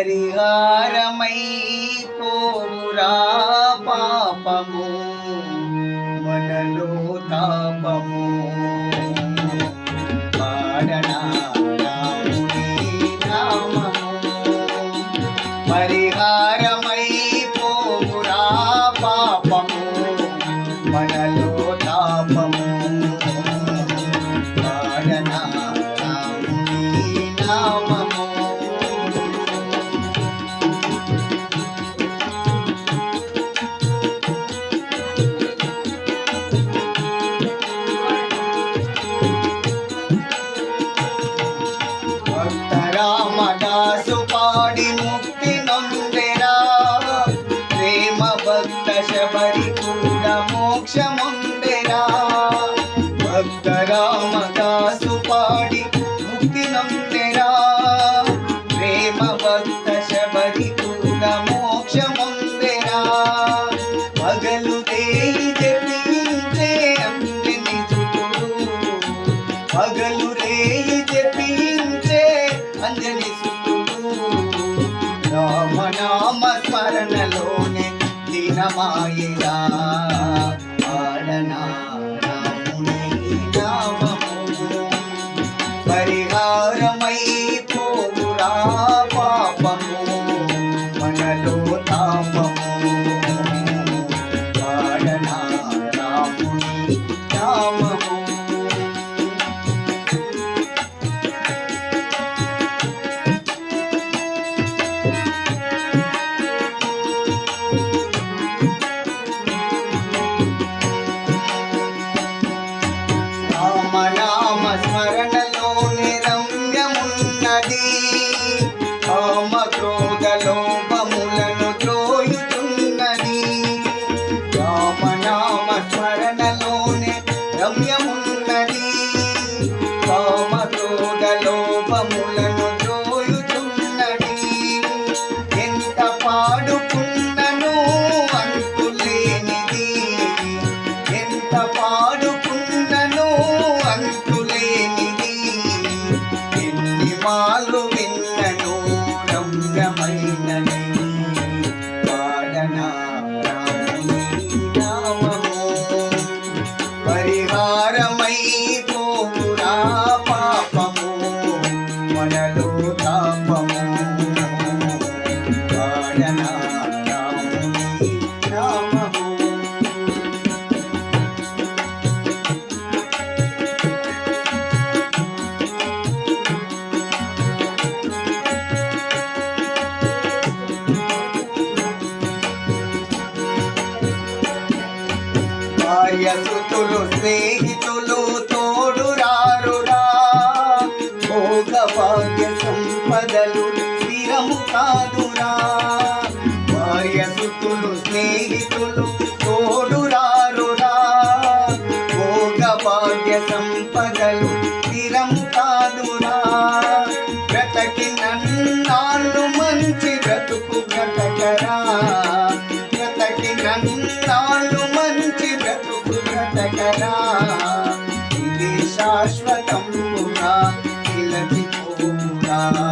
పరిహారమై పోరా పాపము మనలో తాపము. భక్త శబరి పూల మోక్షముందెరా భక్త రామదాసు పాడి ముక్తి నం fire. లోపములను త్రోయుతున్నది రామనామ స్మరణలోనే రమ్యము భయసుతులు స్నేహితులు తోడురారురా. భోగ భాగ్య సంపదలు స్థిరము కాదురా. భార్యసుతులు స్నేహితులు తోడురారురా. భోగ భాగ్య Rama.